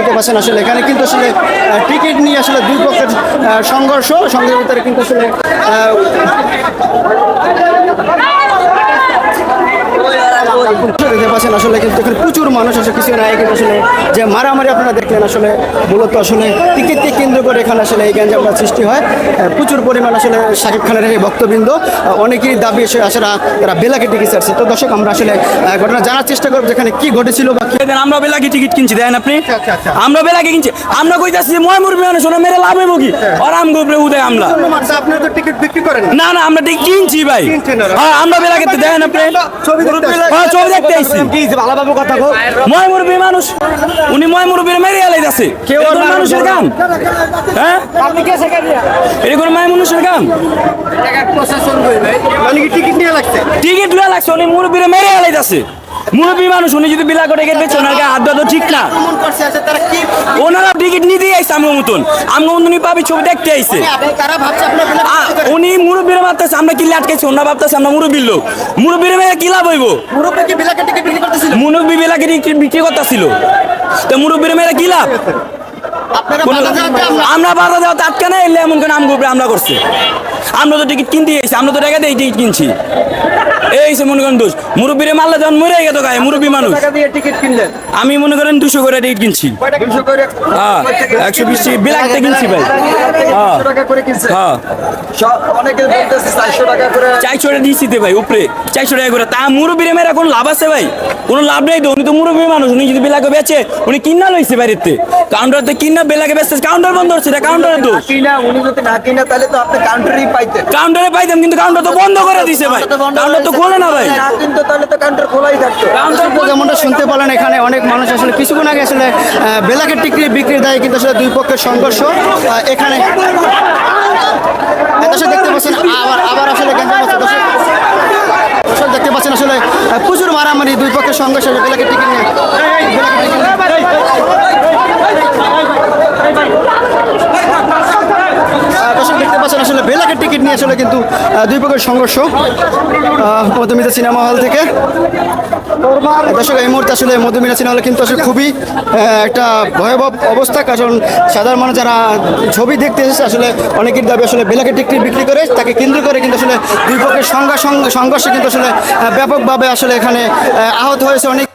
দেখতে পাচ্ছেন আসলে এখানে কিন্তু আসলে টিকিট নিয়ে আসলে দুই পক্ষের সংঘর্ষ। সংঘের ভিতরে কিন্তু আসলে পাচ্ছেন আসলে কিন্তু এখানে প্রচুর মানুষ আসলে কিছু নাই কিন্তু আসলে যে মারামারি আপনারা দেখলেন আসলে মূলত আসলে টিকিটকে কেন্দ্র করে এখানে আসলে এই গ্যাঞ্জামটা সৃষ্টি হয়। প্রচুর পরিমাণ আসলে শাকিব খানের এই ভক্তবৃন্দ আহ, অনেকেরই দাবি এসে আসলে তারা বেলাকে টিকিট ছাড়ছে। তো দর্শক আমরা আসলে ঘটনা জানার চেষ্টা করব যেখানে কি ঘটেছিল বা কি আমরা বেলাকে টিকিট কিনছি দেন আপনি? আচ্ছা, আচ্ছা। আমরা বেলাকে কিনছি। আমরা কইতাছি যে ময় মুরবি মানুষ ওনা মেরে লাভ হইব কি? আর আম গোবরে উদয় আমলা আপনারা তো টিকিট বিক্রি করেন না। না আমরা টিকিট কিনছি ভাই। হ্যাঁ আমরা বেলাকে দেন আপনি। ছবি দেখতে হ্যাঁ ছবি দেখতে আইছি কি ভালোভাবে কথা কো ময় মুরবি মানুষ উনি ময় মুরবির মেরে কেউ। কাম হ্যাঁ? এটা কোনো মায় মানুষের কাম মানে কি টিকিট নিয়ে লাগছে? টিকিট লুয়া লাগছে উনি মুরবিরে মেরে মুরব্বী মানুষ উনি যদি বিলা করে গেছে হাত তো ঠিক না। কেমন করছে আছে তারা কি ওনারা টিকিট নিতে আইসে আমগো মতন। আমগো মতন পাবি ছবি দেখতে আইসে আপনি- বেলা উনি মুরব্বীরে মারতেছে আমরা কি আটকাইছি ওনারা ভাবতেছে আমরা মুরব্বীর লোক। মুরব্বীরে মেয়ে কি লাভ হইব? মুরব্বী কি মুরব্বী বেলাকে বিক্রি করতেছিল? তো মুরব্বীর মেয়েরা কি লাভ? আমরা- বাধা দেওয়া আটকে না এলে এমন করে আমগো উপরে আমরা করছি। আমরা তো টিকিট কিনতে গেছি আমরা তো টাকা দিয়ে টিকিট কিনছি। এই সে মনে করেন দোষ মুরব্বীরে মারলে যখন মরে গেত গায়ে মুরব্বী মানুষ। আমি মনে করেন দুশো করে টিকিট কিনছি। হ্যাঁ একশো বিশ বিলাকতে কিনছি ভাই। হ্যাঁ। হ্যাঁ। সব অনেকে বলতেছে চারশো টাকা করে। চারশো টাকা দিয়েছি ভাই উপরে। চারশো টাকা করে। তা মুরব্বীর মেয়েরা কোনো লাভ আছে ভাই? কোনো লাভ নেই তো উনি তো মুরব্বী মানুষ উনি যদি বেলাকে বেচে উনি কিনা লইছে বাড়িতে কাউন্টারতে কিনা বেলাকে কাউন্টার বন্ধ হচ্ছে উনি যদি না কিনা তাহলে তো আপনি কাউন্টারই পাইতেন। কাউন্টারে পাইতাম কিন্তু কাউন্টার তো বন্ধ করে দিছে ভাই। কাউন্টার তো খোলে না ভাই। না কিন্তু তাহলে তো কাউন্টার খোলাই থাকতো। কাউন্টার যেমনটা শুনতে পারলেন এখানে অনেক মানুষ আসলে কিছুক্ষণ আগে আসলে বেলাকের টিকিট বিক্রির দায়ে কিন্তু আসলে দুই পক্ষের সংঘর্ষ এখানে দেখতে পাচ্ছেন আবার আবার আসলে দেখতে পাচ্ছেন আসলে প্রচুর মারামারি দুই পক্ষের সংঘর্ষ বেলাকের টিকিট নিয়ে বেলাকের টিকিট আহ, দর্শক দেখতে পাচ্ছেন আসলে বেলাকের টিকিট নিয়ে আসলে কিন্তু দুই পক্ষের সংঘর্ষ মধুমিতা সিনেমা হল থেকে। দর্শক, এই মুহূর্তে আসলে মধুমিতা সিনেমা হলে কিন্তু আসলে খুবই একটা ভয়াবহ অবস্থা, কারণ সাধারণ মানুষ যারা ছবি দেখতে এসেছে, আসলে অনেকের দাবি আসলে বেলাকে টিকিট বিক্রি করে, তাকে কেন্দ্র করে কিন্তু আসলে দুই পক্ষের সংঘর্ষ সংঘর্ষে কিন্তু আসলে ব্যাপকভাবে আসলে এখানে আহত হয়েছে অনেক।